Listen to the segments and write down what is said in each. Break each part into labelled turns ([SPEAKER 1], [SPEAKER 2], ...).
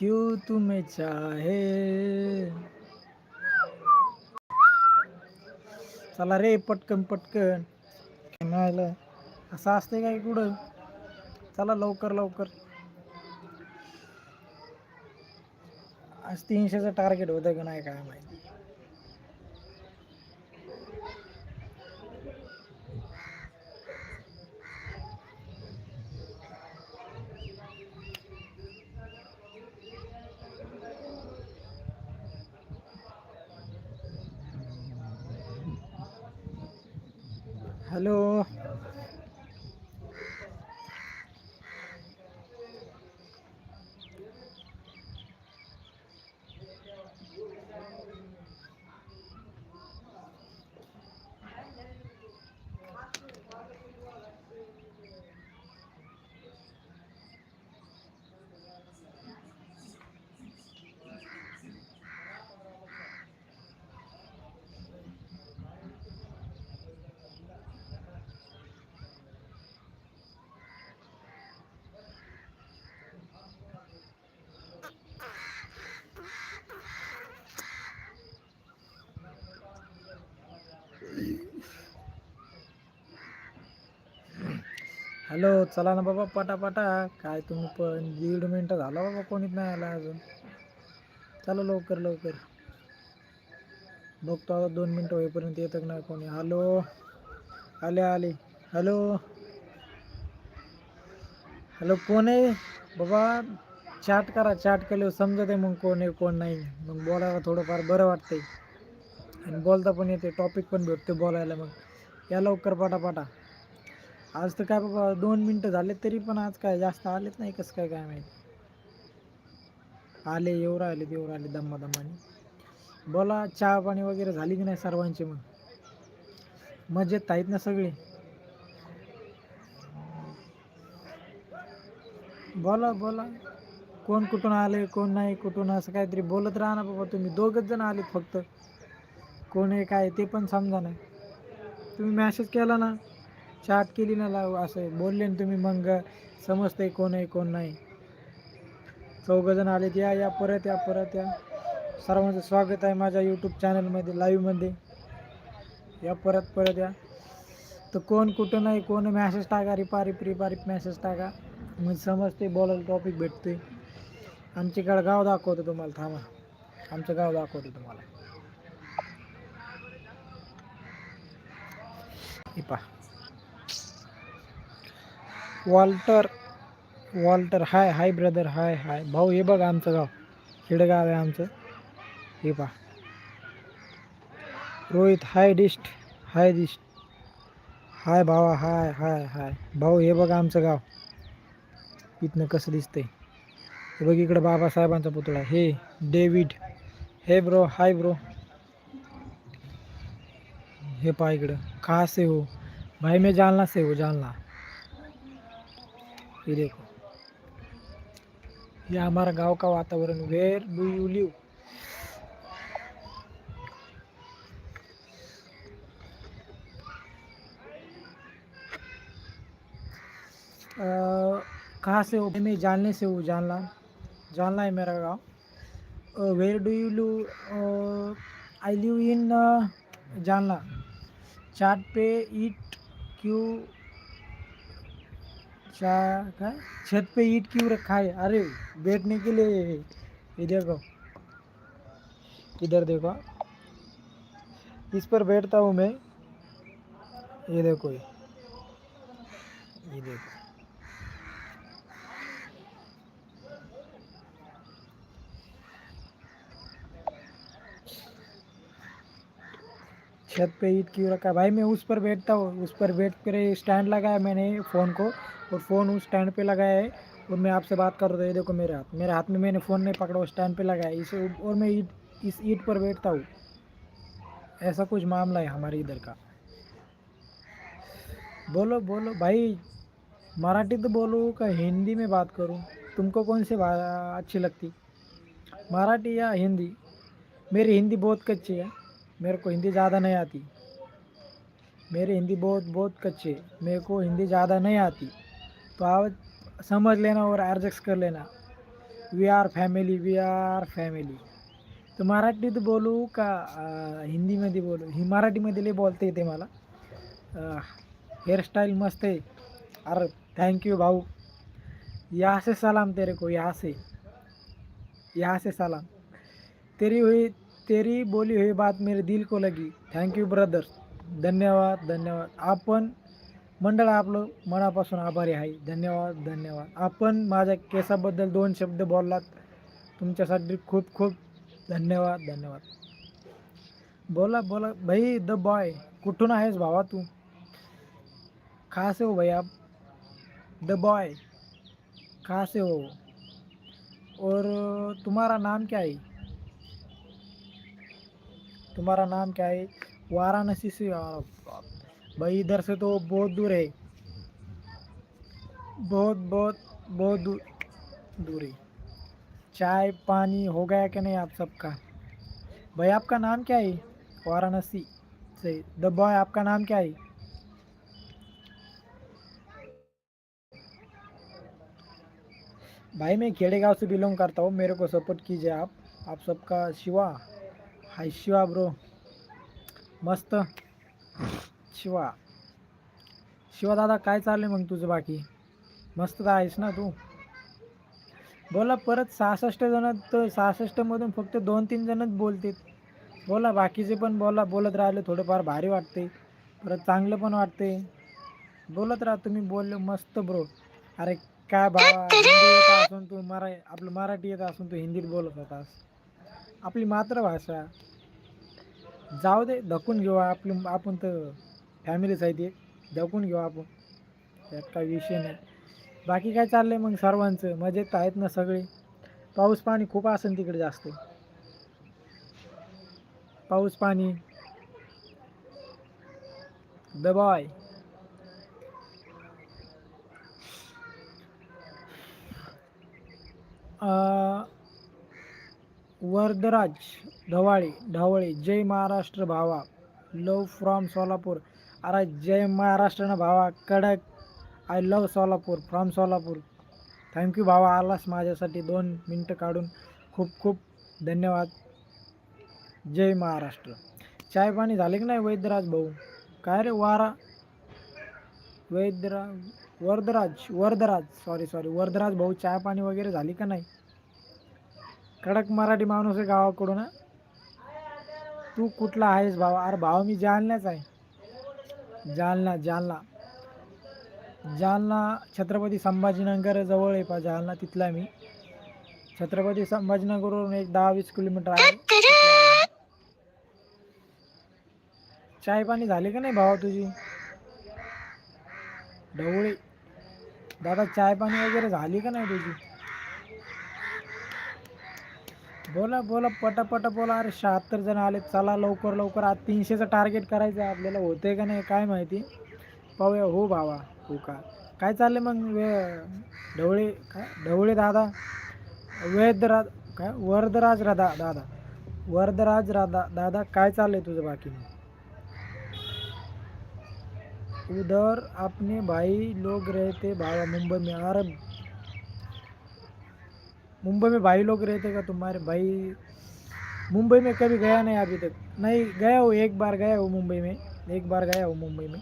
[SPEAKER 1] क्यों तुम्हें चाहे? चला रे पटकन पटकन. म्हणायला असं असते काय कुठं? चला लवकर लवकर. आज तीनशेचं टार्गेट होतं का नाही काय माहिती हॅलो हॅलो चला ना बाबा पटापटा. काय तुम्ही पण दीड मिनटं झालं बाबा कोणीच नाही आला अजून. चला लवकर लवकर. बघतो आता दोन मिनटं होईपर्यंत येतं नाही कोणी. हॅलो. आले आले. हॅलो. हॅलो कोण आहे? बाबा चॅट करा. चॅट केल्यावर समजत आहे मग कोण आहे कोण नाही. मग बोलायला थोडंफार बरं वाटतंय. आणि बोलता पण येते. टॉपिक पण भेटते बोलायला मग. या लवकर पटापटा. आज तर काय बाबा दोन मिनटं झाले तरी पण आज काय जास्त आलेच नाही कसं काय काय माहीत. आले एवढं आले तेवढं आले दम्मा दम्माने बोला चहा पाणी वगैरे झाली की नाही सर्वांची मग? मजेत आहेत ना सगळे? बोला बोला. कोण कुठून आले कोण नाही कुठून असं काहीतरी बोलत राहा ना बाबा तुम्ही दोघच जण आलेत फक्त. कोण आहे काय ते पण समजा नाही तुम्ही मॅसेज केला ना चाट केली ना लाव असं बोलले ना तुम्ही मग समजतंय कोण आहे कोण नाही. चौघजण आलेत या या परत या परत या. सर्वांचं स्वागत आहे माझ्या यूट्यूब चॅनलमध्ये लाईव्हमध्ये या परत परत या. तर कोण कुठं नाही कोण मॅसेज टाका रिपारिप रिपारिप मॅसेज टाका. मग समजते बोलायला टॉपिक भेटते आमच्याकडं गाव दाखवतो तुम्हाला थांबा. आमचं गाव दाखवतो तुम्हाला. हे पहा Walter Walter hi hi brother hi hi. भाऊ हे बघ आमचं गाव. खेडगाव आहे आमचं. हे पहा. रोहित हाय डिस्ट हाय डिस्ट. हाय भावा हाय हाय हाय. भाऊ हे बघ आमचं गाव. इथनं कसं दिसतंय. हे बघ इकडं बाबासाहेबांचा पुतळा. हे डेव्हिड. हे ब्रो हाय ब्रो. हे पहा इकडं. कहाँ से हो? भाई मी जालना से हो जालना. ये देखो। ये हमारा गाँव का वातावरण वेयर डू यू लिव कहाँ से हो? मैं जानने से हूँ जानला जानला है मेरा गाँव। Where do you live I live in Janla chaat पे ईट क्यों चा क्या छत पे ईट क्यों रखा है? अरे बैठने के लिए। ये देखो इधर देखो। इस पर बैठता हूँ मैं। ये देखो ये देखो। छत पे ईट क्यों रखा? भाई, मैं उस पर बैठता हूँ। उस पर बैठ कर स्टैंड लगाया मैंने फ़ोन को। और फ़ोन उस स्टैंड पे लगाया है और मैं आपसे बात कर रहा ये देखो मेरे हाथ मेरे हाथ में मैंने फ़ोन नहीं पकड़ा, उस स्टैंड पे लगाया इसे और मैं ईट, इस ईट पर बैठता हूँ। ऐसा कुछ मामला है हमारे इधर का। बोलो बोलो। भाई, मराठी तो बोलो का हिंदी में बात करूँ, तुमको कौन सी अच्छी लगती? मराठी या हिंदी? मेरी हिंदी बहुत कच्ची है। मेरे को हिंदी ज़्यादा नहीं आती। मेरी हिंदी बहुत बहुत कच्ची है। मेरे को हिंदी ज़्यादा नहीं आती। तो आवाज समझ लेना और एडजस्ट कर लेना। We are family we are family तर मराठीत बोलू का हिंदीमध्ये बोलू? ही मराठीमध्ये लई बोलता येते मला. हेअरस्टाईल मस्त आहे. अरे थँक्यू भाऊ. या से सलाम तेरे को या से यहाँ से सलाम. तेरी हुई तेरी बोली हुई बात मेरे दिल को लगी. थँक्यू ब्रदर धन्यवाद धन्यवाद. आपण मंडळ आपलं मनापासून आभारी आहे. धन्यवाद धन्यवाद. आपण माझ्या केसाबद्दल दोन शब्द बोललात. तुमच्यासाठी खूप खूप धन्यवाद धन्यवाद. बोला बोला. भाई द बॉय कुठून आहेस भावा तू? खास हो भैया द बॉय कहाँ से हो. और तुम्हारा नाम क्या है? तुम्हारा नाम क्या है? वाराणसी से भाई इधर से तो बहुत दूर है। बहुत बहुत बहुत दूर दूर है। चाय पानी हो गया कि नहीं आप सबका? भाई आपका नाम क्या है? वाराणसी से। द बॉय, आपका नाम क्या है? भाई मैं खेड़ेगांव से बिलोंग करता हूँ। मेरे को सपोर्ट कीजिए आप। आप सबका शिवा। हाय शिवा ब्रो। मस्त। शिवा. शिवा दादा काय चाललंय मग तुझं बाकी? मस्त तर आहेस ना तू? बोला परत सहासष्ट जण तर सहासष्टमधून फक्त दोन तीन जणच बोलतात बोला बाकीचे पण बोला बोलत राहिले थोडंफार भारी वाटते परत चांगलं पण वाटते बोलत राहा तुम्ही बोलले मस्त ब्रो अरे काय बाबा हिंदी येत असून तू मरा आपलं मराठी येत असून तू हिंदीत बोलत होतास. आपली मातृभाषा. जाऊ दे धकून घेऊ आपली आपण तर फॅमिलीच आहे ते. जपून घेऊ आपण. त्यात काही विषय नाही. बाकी काय चाललंय मग सर्वांचं? मजेत आहेत ना सगळे? पाऊस पाणी खूप असेल तिकडे जास्त. पाऊस पाणी. दबाय वर्धराज ढवाळे ढवळे जय महाराष्ट्र भावा. Love from Solapur. अरे जय महाराष्ट्र ना भावा कडक. I love Solapur from Solapur. Thank you भावा आलास माझ्यासाठी दोन मिनटं काढून. खूप खूप धन्यवाद. जय महाराष्ट्र. चाय पाणी झाले की नाही वैद्यराज भाऊ? काय रे वारा? वैद्यरा वरदराज वरदराज. सॉरी सॉरी वरदराज भाऊ चाय पाणी वगैरे झाली का नाही? कडक मराठी माणूस आहे गावाकडून तू कुठला आहेस भावा? अरे भावा मी जालन्याच आहे. जालना जालना. जालना छत्रपती संभाजीनगर जवळ आहे पा जालना तिथला मी. छत्रपती संभाजीनगरवरून एक दहा वीस किलोमीटर आहे. चाय पाणी झाले का नाही भावा तुझी? ढवळी. दादा चाय पाणी वगैरे झाली का नाही तुझी? बोला बोला पटापटा बोला. अरे शहात्तर जण आले. चला लवकर लवकर. आज तीनशेचं टार्गेट करायचं आहे आपल्याला. होतंय का नाही काय माहिती. पाहूया. हो भावा हो का? काय चाललं मग वे ढवळे काय? ढवळे दादा? वेदराज काय? वरदराज राधा दादा. वरदराज राधा दादा काय चाललंय तुझं बाकी उधर अपने भाई लोग रहते भावा मुंबई में. अरे मुंबई में भाई लोग रहते का तुम्हारे भाई मुंबई में कभी गया नहीं अभी तक? नहीं गया हो एक बार गया हो मुंबई में। एक बार गया हो मुंबई में।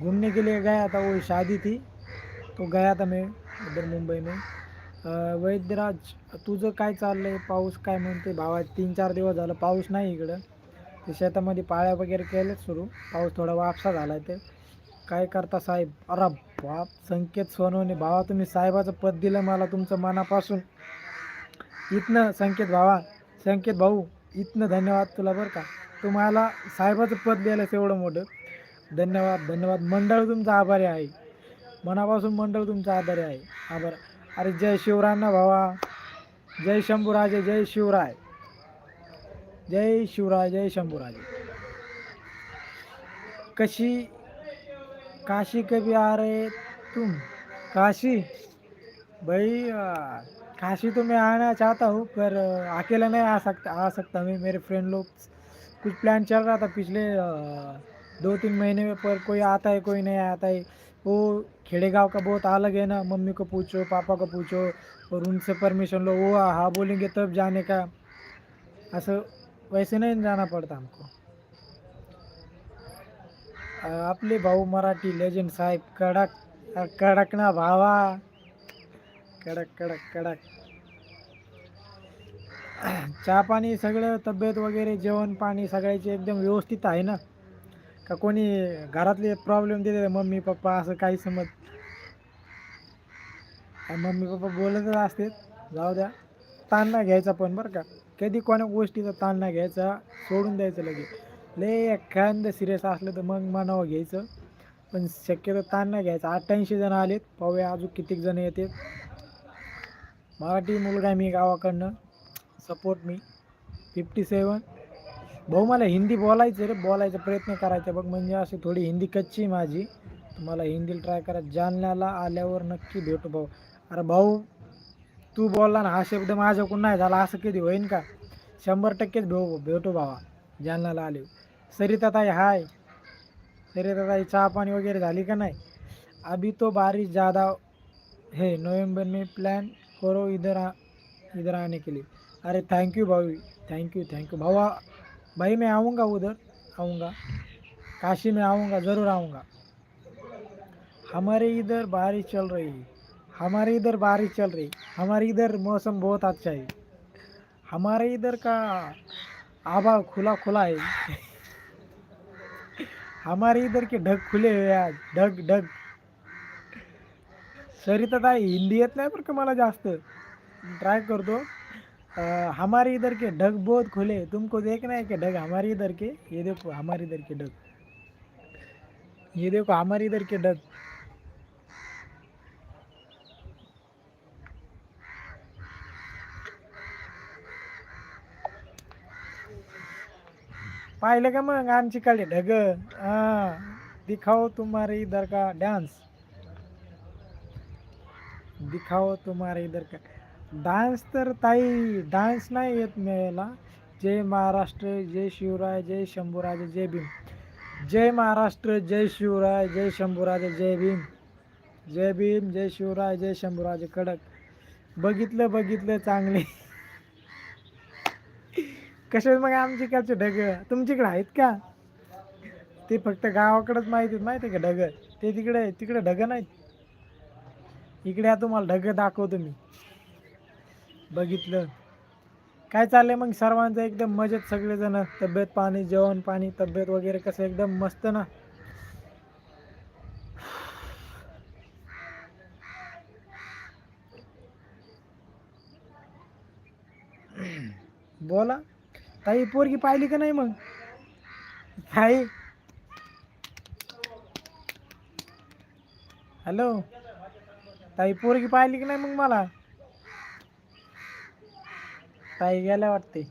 [SPEAKER 1] घूमने के लिए गया था वो शादी थी तो गया था मैं उधर मुंबई में। वैद्यराज तुझं काय चाललं आहे पाऊस काय म्हणते? भावा तीन चार दिवस झालं पाऊस नाही इकडं. ते शेतामध्ये पाळ्या वगैरे केल्याच सुरू. पाऊस थोडा वापसा झाला आहे ते काय करता साहेब? अरे बाप संकेत सोनवणे. भावा तुम्ही साहेबाचं पद दिलं मला तुमचं मनापासून. इथनं संकेत भावा संकेत भाऊ इथनं धन्यवाद तुला बरं का. तुम्हाला साहेबाचं पद द्यायला एवढं मोठं. धन्यवाद धन्यवाद. मंडळ तुमचा आभारी आहे. मनापासून मंडळ तुमचा आभारी आहे. आभार. अरे जय शिवराय ना भावा. जय शंभूराजे जय शिवराय. जय शिवराय जय शंभूराजे. कशी काशी कभी आ रहे तुम? काशी? भाई अ, काशी तो मैं आना चाहता हूँ पर अकेला नहीं आ सकता आ सकता मैं मेरे फ्रेंड लोग कुछ प्लान चल रहा था पिछले अ, दो तीन महीने में पर कोई आता है कोई नहीं आता है। वो खेड़ेगांव का बहुत अलग है ना मम्मी को पूछो पापा को पूछो और उनसे परमिशन लो वो हाँ बोलेंगे तब जाने का। असं वैसे नहीं जाना पड़ता हमको। आपले भाऊ मराठी लेजंड साहेब कडक कडक ना भावा. कडक कडक कडक. चहा पाणी सगळं तब्येत वगैरे जेवण पाणी सगळ्याची एकदम व्यवस्थित आहे ना? का कोणी घरातले प्रॉब्लेम देते मम्मी पप्पा असं काही समज मम्मी पप्पा बोलतच असते जाऊ द्या. ताण नाही घ्यायचा पण बरं का. कधी कोणा गोष्टीचा ताण नाही घ्यायचा सोडून द्यायचं लगेच. लय एखादं सिरियस असलं तर मग मानावं घ्यायचं. पण शक्यतो ताण नाही घ्यायचा. अठ्ठ्याऐंशी जण आलेत. पाहूया अजून कितीक जण येतात मराठी मुलगा मी गावाकडनं. Support me. फिफ्टी सेवन भाऊ मला हिंदी बोलायचं रे. बोलायचा प्रयत्न करायचा. बघ म्हणजे अशी थोडी हिंदी कच्ची माझी. तुम्हाला हिंदी ट्राय करा. जालन्याला आल्यावर नक्की भेटू भाऊ. अरे भाऊ तू बोलला ना हा शब्द माझ्याकडून नाही झाला. असं कधी होईन का? शंभर टक्केच भेऊ भेटू भावा. जालन्याला आले सरिताताई हाय. सरिताताई चहा पानी वगैरे झाली का नाही? अभी तो बारिश ज़्यादा है. नवंबर में प्लान करो इधर आ, इधर आने के लिए. अरे थैंक यू भाई थैंक यू थैंक यू भावा, भाई मैं आऊँगा उधर. आऊँगा. काशी में आऊँगा, ज़रूर आऊँगा. हमारे इधर बारिश चल रही है. हमारे इधर बारिश चल रही हमारे इधर मौसम बहुत अच्छा है. हमारे इधर का आभा खुला खुला है. हमारे इधर के ढग खुले हुए यार ढग ढग। सरिता ताई हिंदी येत नाही बरं का मला जास्त? ट्राय करतो आ, हमारे इधर के ढग बहुत खुले तुमको देखना है कि ढग हमारे इधर के ये देखो हमारे इधर के ढग। ये देखो हमारे इधर के ढग। पाहिलं का मग? आमची कडे ढग. हा. दिखाओ तुम्हारे इधर का डान्स. दिखाओ तुम्हारे इधर का. डान्स तर ताई डान्स नाही येत मला. जय महाराष्ट्र जय शिवराय जय शंभूराजे जय भीम. जय महाराष्ट्र जय शिवराय जय शंभूराजे जय भीम. जय भीम जय शिवराय जय शंभूराजे कडक. बघितलं बघितलं चांगले. कसे मग आमच्याकडचे ढग? तुमच्याकडे आहेत का? ते फक्त गावाकडेच माहिती आहेत माहिती आहे का ढग? ते तिकडे तिकडे ढग नाहीत. इकडे या तुम्हाला ढग दाखवतो मी. बघितलं. काय चाललंय मग सर्वांचं? एकदम मजेत सगळेजण. तब्येत पाणी जेवण पाणी तब्येत वगैरे कसं? एकदम मस्त ना? बोला. ताई पोरगी पाहिली का नाही मग? ताई. हॅलो? ताई पोरगी पाहिली की नाही मग मला? ताई गेल्या वाटते.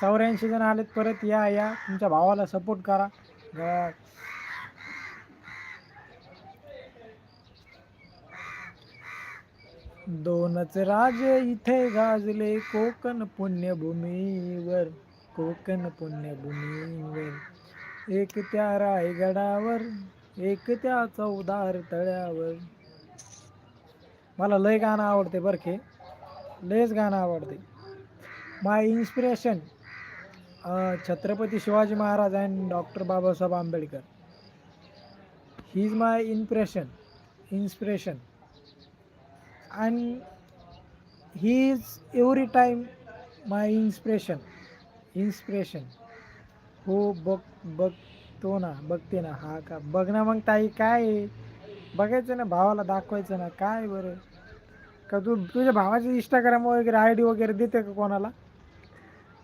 [SPEAKER 1] चौऱ्याऐंशी जण आलेत परत या या. तुमच्या भावाला सपोर्ट करा. दोनच राजे इथे गाजले कोकण पुण्यभूमीवर कोकण पुण्यभूमीवर. एक त्या रायगडावर एक त्या चौदार तळ्यावर. मला लय गाणं आवडते बरं के. लयच गाणं आवडते. My inspiration Chhatrapati Shivaji Maharaj and doctor Babasaheb Ambedkar. He is my impression inspiration and he is every time my inspiration inspiration. हो बघ बघतो ना बघते ना हा का? बघ ना मग ताई काय आहे? बघायचं ना भावाला दाखवायचं ना काय बरं? का तू तुझ्या भावाची इंस्टाग्राम वगैरे आय डी वगैरे देते का कोणाला?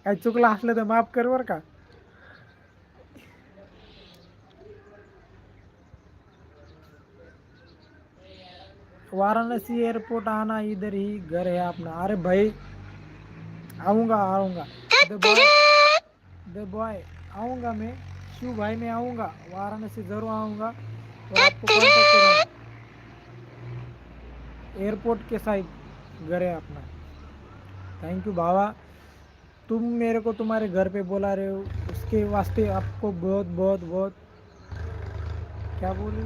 [SPEAKER 1] काय चुकलं असलं तर माफ कर बरं का. वाराणसी एयरपोर्ट आना इधर ही घर है अपना। अरे भाई आऊँगा आऊँगा। द बॉय आऊँगा मैं। शिव भाई मैं आऊँगा वाराणसी ज़रूर आऊँगा। और आपको करूँगा। एयरपोर्ट के साइड घर है अपना। थैंक यू भावा तुम मेरे को तुम्हारे घर पे बुला रहे हो। उसके वास्ते आपको बहुत बहुत बहुत क्या बोले?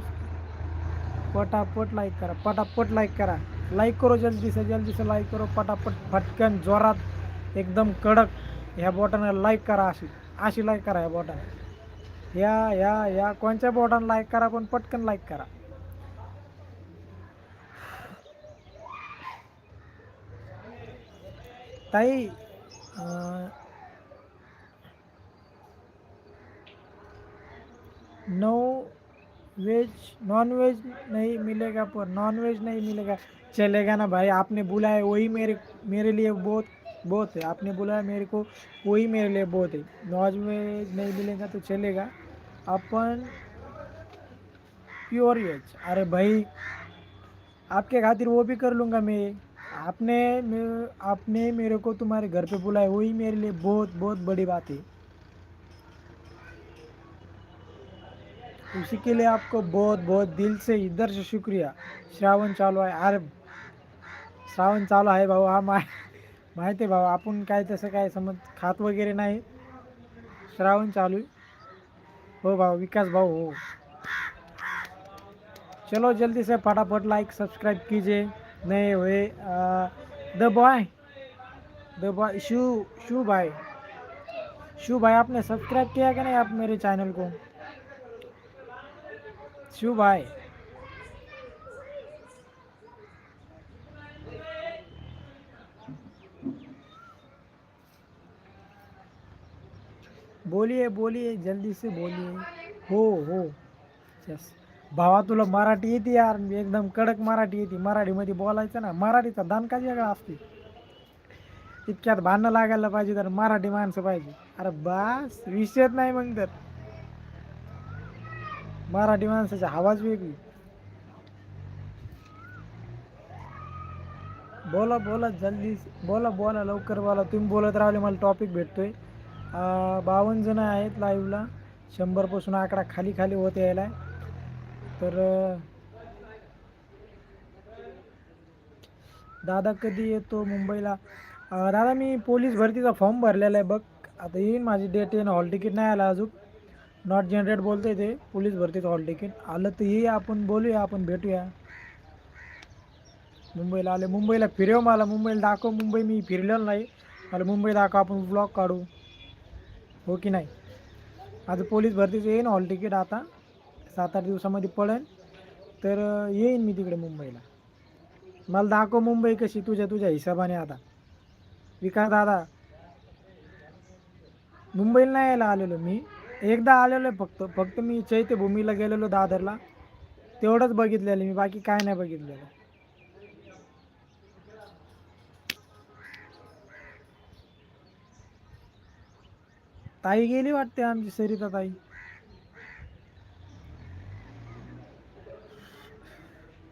[SPEAKER 1] पटापट लाईक करा पटापट लाईक करा. लाईक करो जल्दी से जल्दी से लाईक करो पटापट फटकन जोरात एकदम कडक. ह्या बोटाने लाईक करा अशी अशी लाईक करा ह्या बोटाने या या या. कोणत्या बोटानं लाईक करा पण पटकन लाईक करा? ताई नऊ वेज नॉन वेज नहीं मिलेगा, पर नॉन वेज नहीं मिलेगा। चलेगा ना भाई, आपने बुलाया वही मेरे मेरे लिए बहुत बहुत है। आपने बुलाया मेरे को वही मेरे लिए बहुत है। नॉन वेज नहीं मिलेगा तो चलेगा। अपन प्योर वेज अरे भाई, आपके खातिर वो भी कर लूँगा मैं। आपने आपने मेरे को तुम्हारे घर पे बुलाया, वही मेरे लिए बहुत बहुत बड़ी बात है। उसी के लिए आपको बहुत बहुत दिल से इधर से शुक्रिया। श्रावण चालू आहे अरे श्रावण चालू आहे भाऊ, हा मा माहिती आहे भाऊ काय समज खात वगैरे नाही. श्रावण चालू हो भाऊ, विकास भाऊ, हो. चलो जल्दी से फटाफट लाइक सब्सक्राइब कीजिए. नए हुए द बॉय द बॉय, शू शू भाई. शू भाई, आपने सब्सक्राइब किया कि नहीं आप मेरे चैनल को? शुभ आहे बोलिए बोलिए जल्दी से बोलिए। हो हो. यस भावा तुला मराठी येते यार. एकदम कडक मराठी येते. मराठीमध्ये बोलायचं ना मराठीचा दणकाच वेगळा असते? इतक्यात भांडणं लागायला पाहिजे तर मराठी माणसं पाहिजे. अरे बास विषयच नाही मग तर मराठी माणसाची आवाज वेगळी. बोला बोला जल्दी बोला बोला लवकर बोला. तुम्ही बोलत राहिले मला टॉपिक भेटतोय. बावन्न जण आहेत लाईव्हला शंभरपासून आकडा खाली खाली होत यायला. तर दादा कधी येतो मुंबईला? दादा मी पोलीस भरतीचा फॉर्म भरलेला आहे बघ. आता येईन माझी डेट येईन. हॉल तिकीट नाही आला अजून. नॉट जनरेट बोलते ते. पोलीस भरतीचं हॉल तिकीट आलं तर ये आपण बोलूया आपण भेटूया. मुंबईला आले मुंबईला फिरव मला. मुंबईला दाखव मुंबई मी फिरलेलो नाही. मला मुंबई दाखव आपण ब्लॉग काढू. हो की नाही? आज पोलीस भरतीचं येईन हॉल तिकीट आता. सात आठ दिवसामध्ये पडेल. तर येईन मी तिकडे मुंबईला. मला दाखव मुंबई कशी तुझ्या तुझ्या हिशोबाने आता. विकास दादा मुंबईला नाही यायला आलेलो मी. एकदा आलेलो आहे फक्त फक्त मी चैत्यभूमीला गेलेलो दादरला. तेवढंच बघितलेलं मी बाकी काय नाही बघितलेलं. ताई गेली वाटते आमची सरिता ताई.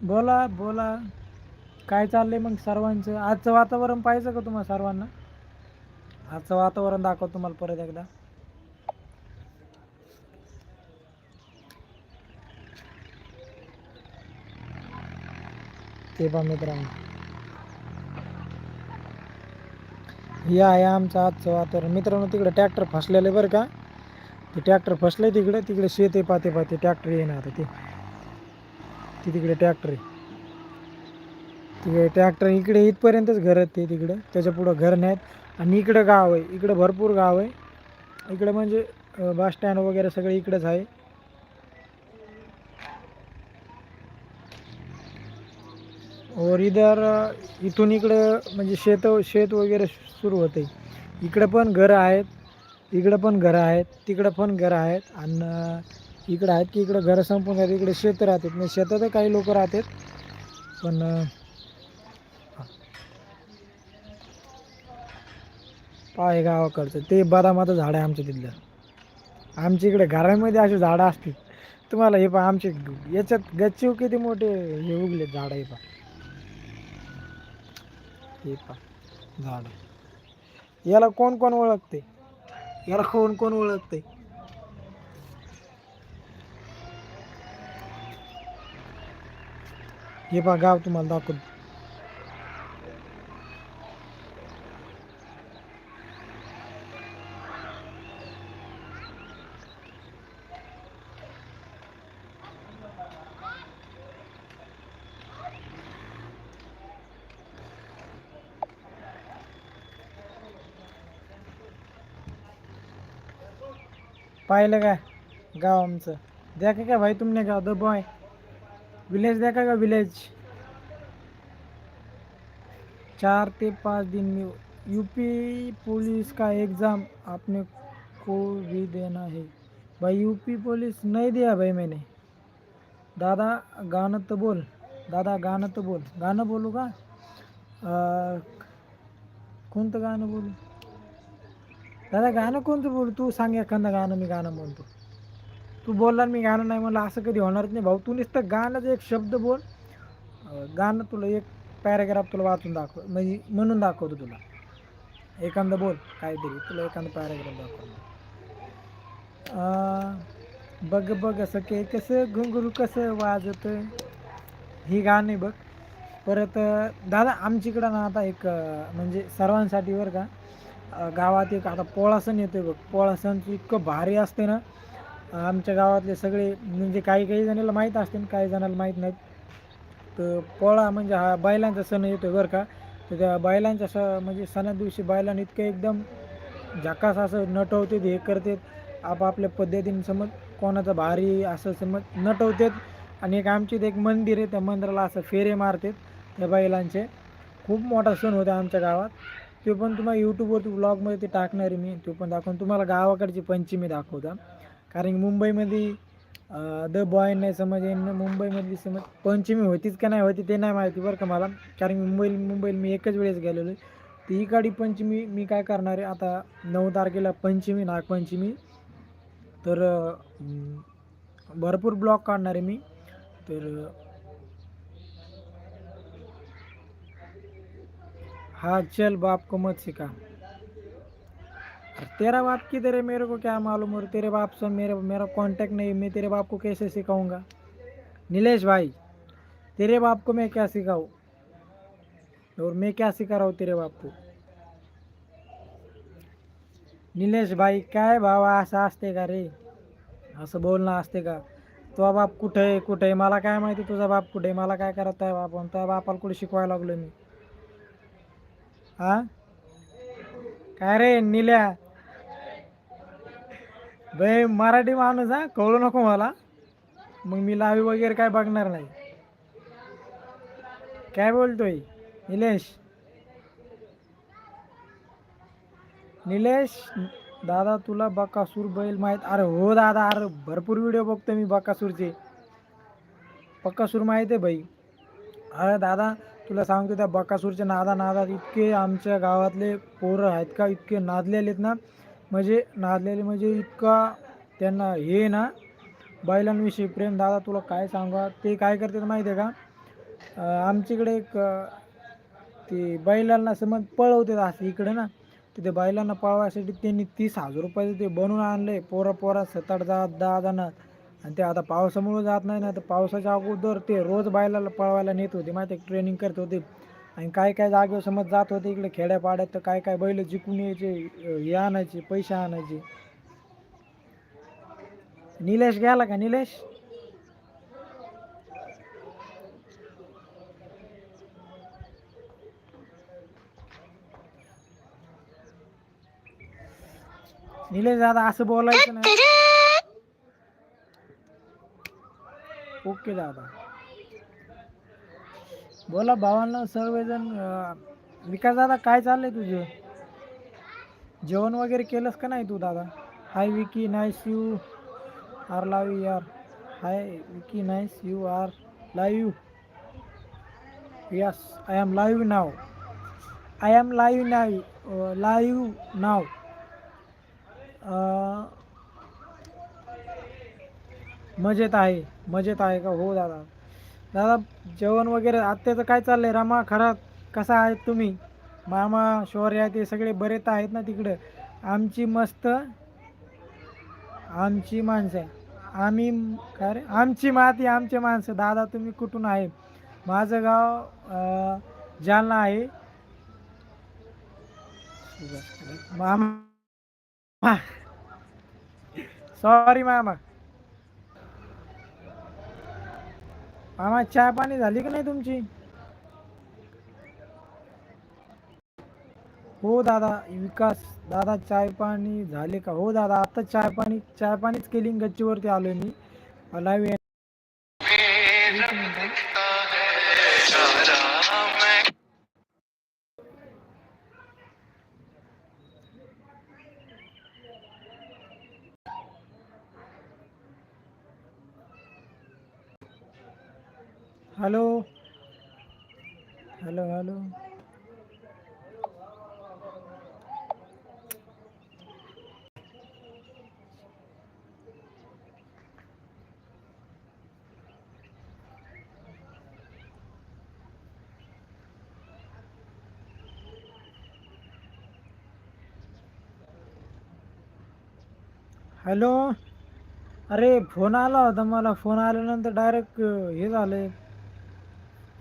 [SPEAKER 1] बोला बोला. काय चाललंय मग सर्वांचं? आजचं वातावरण पाहिजे का तुम्हाला सर्वांना? आजचं वातावरण दाखव तुम्हाला परत एकदा. ते पहा मित्रांनो. हे आहे आमचं आजचं वातावरण. मित्रांनो तिकडे ट्रॅक्टर फसलेलं आहे बरं का? ते ट्रॅक्टर फसलंय तिकडे. तिकडे शेत आहे पाते पाते ट्रॅक्टर येणार आता ते. ती तिकडे ट्रॅक्टर आहे. तिकडे ट्रॅक्टर इकडे इथपर्यंतच घर आहेत ते तिकडं. त्याच्या पुढं घर नाहीत. आणि इकडं गाव आहे. इकडं भरपूर गाव आहे. इकडं म्हणजे बस स्टँड वगैरे सगळं इकडंच आहे. और इधर इथून इकडं म्हणजे शेत शेत वगैरे सुरू होते. इकडं पण घरं आहेत इकडं पण घरं आहेत तिकडं पण घरं आहेत आणि इकडं आहेत की इकडं घरं संपून आहेत इकडे शेत राहतात. म्हणजे शेतात काही लोक राहतात पण पाय गावाकडचं. ते बदामाचं झाड आहे आमच्या तिथलं. आमच्या इकडे घरामध्ये असे झाडं असतील. तुम्हाला हे पहा आमचे याच्यात गच्चीव किती मोठे हे उगले झाडं हे पहा. हे पहा झाड. याला कोण कोण ओळखते? याला कोण कोण ओळखते? हे पा गाव तुम्हाला दाखवतो. पाहिलं का गाव आमचं. देखा क्या भाई तुमने गाव? The boy. विलेज देखा का विलेज? चार ते पाँच दिन में यूपी पुलिस का एग्ज़ाम आपने को भी देना है? भाई यूपी पुलिस नहीं दिया भाई मैंने. दादा गाणं तर बोल. दादा गाणं तर बोल. गाणं बोलू का? कोणतं गाणं बोलू? दादा गाणं कोणतं बोल? तू सांग एखादं गाणं मी गाणं म्हणतो. तू बोलला मी गाणं नाही म्हणलं असं कधी होणारच नाही भाऊ. तू नुसतं गाणं एक शब्द बोल. गाणं तुला एक पॅराग्राफ तुला वाचून दाखव म्हणजे म्हणून दाखवतो तुला. एखादं बोल काहीतरी. तुला एखादं पॅराग्राफ दाखव बघ बघ असं के कसं घुंगरू कसं वाजत. ही गाणे बघ. परत दादा आमच्याकडं ना आता एक म्हणजे सर्वांसाठी बरं का गावात एक आता पोळा सण येतोय बघ. पोळा सण इतकं भारी असते ना. आमच्या गावातले सगळे म्हणजे काही काही जणाला माहीत असते ना काही जणाला माहीत नाहीत. तर पोळा म्हणजे हा बैलांचा सण येतोय बरं का. तर त्या बैलांच्या स म्हणजे सणा दिवशी बैलांना इतकं एकदम झकास असं नटवतात हे करतात. आपापल्या पद्धतीने समज कोणाचं भारी असं समज नटवतात. आणि एक आमची एक मंदिर आहे त्या मंदिराला असं फेरे मारतात त्या बैलांचे. खूप मोठा सण होता आमच्या गावात. ते पण तुम्हाला यूट्यूबवरती ब्लॉगमध्ये ते टाकणार आहे मी. तो पण दाखवून तुम्हाला गावाकडची पंचमी दाखवता. कारण मुंबईमध्ये द बॉय नाही समज मुंबईमधली समज पंचमी होतीच का नाही होती ते नाही माहिती बरं का मला. कारण मुंबई मुंबईला मी एकच वेळेस गेलेलो आहे. ती काडी पंचमी मी काय करणार आहे? आता नऊ तारखेला पंचमी नागपंचमी. तर भरपूर ब्लॉग काढणार आहे मी. तर हाँ चल बाप को मत सिखा। तेरा बाप की तेरे मेरे को क्या मालूम? और तेरे बाप से मेरे, मेरा कांटेक्ट नहीं मैं तेरे बाप को कैसे सिखाऊँगा? नीलेश भाई, तेरे बाप को मैं क्या सिखाऊं? और मैं क्या सिखा रहा हूँ तेरे बाप को? निलेश भाई, काय भावा असं असते का रे। असं बोलणं असते का। तुझा बाप कुठे कुठे? मला काय माहिती तुझा बाप कुठे? आहे मला काय करत आहे बाप? तुझ्या बापाला कुठे शिकवायला लागलो मी? हा? काय रे निल्या? बे मराठी माणूस हा? कळू नको मला. मग मी लावी वगैरे काय बघणार नाही. काय बोलतोय? निलेश? निलेश? दादा तुला बकासूर बैल माहीत? अरे हो दादा अरे भरपूर व्हिडिओ बघतो मी बकासूरचे. बकासूर माहीत आहे बाई अरे दादा तुला सांगतो त्या बकासूरच्या नादा नादात इतके आमच्या गावातले पोरं आहेत का इतके नादलेले आहेत ना म्हणजे नादलेले म्हणजे इतका त्यांना हे ना बैलांविषयी प्रेम. दादा तुला काय सांगा? ते काय करतात माहिती आहे का? आमच्याकडे एक ते बैलांना समज पळवतात असं इकडे ना तिथे बैलांना पळवायसाठी त्यांनी तीस हजार रुपयाचं ते बनवून आणले. पोरं पोरा सात आठ जात दहा आणि ते आता पावसामुळे जात नाही ना तर पावसाच्या अगोदर ते रोज बैलाला पळवायला नेत होते माहिती ट्रेनिंग करत होते. आणि काय काय जागेवर समज जात होते इकडे खेड्यापाड्यात तर काय काय बैल जिंकून यायचे हे आणायचे पैसे आणायचे. निलेश गेला का निलेश? निलेश दादा असं बोलायचं नाही. ओके दादा. बोला भावांना सर्वजण विकास दादा काय चाललंय तुझं? जेवण वगैरे केलंस का नाही तू दादा? Hi Vicky nice you are live are hi Vicky nice you are live yes I am live now. I am live now live now. मजेत आहे मजेत आहे का? हो दादा. दादा जेवण वगैरे आत्याचं काय चाललंय? रमा खरात कसा आहेत तुम्ही? मामा शौर्या ते सगळे बरेच आहेत ना तिकडं? आमची मस्त आमची माणसं. आम्ही काय रे? आमची माती आमचे माणसं. दादा तुम्ही कुठून आहे? माझं गाव जालना आहे. मामा. सॉरी मामा. मामा चहा पाणी झाली का नाही तुमची? हो दादा विकास. दादा चाय पाणी झाले का? हो दादा आता चाय पाणी चाय पाणीच केली गच्चीवरती आलोय मी. Live hello. Hello hello. Hello. अरे फोन आला होता मला. फोन आल्यानंतर डायरेक्ट हे झाले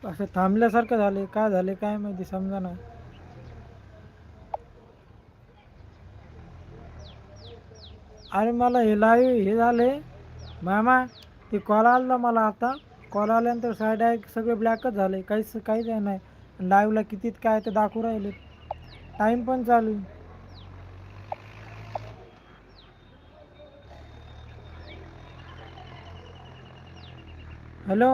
[SPEAKER 1] असं थांबल्यासारखं झाले काय झाले काय माहिती समजा ना अरे मला हे लाईव्ह हे झाले मामा ते कॉल आला मला आता. कॉल आल्यानंतर साईड आहे सगळे ब्लॅकच झाले. काहीच काहीच आहे नाही. लाईव्हला कितीत काय ते दाखवू राहिले. टाईम पण चालू आहे. हॅलो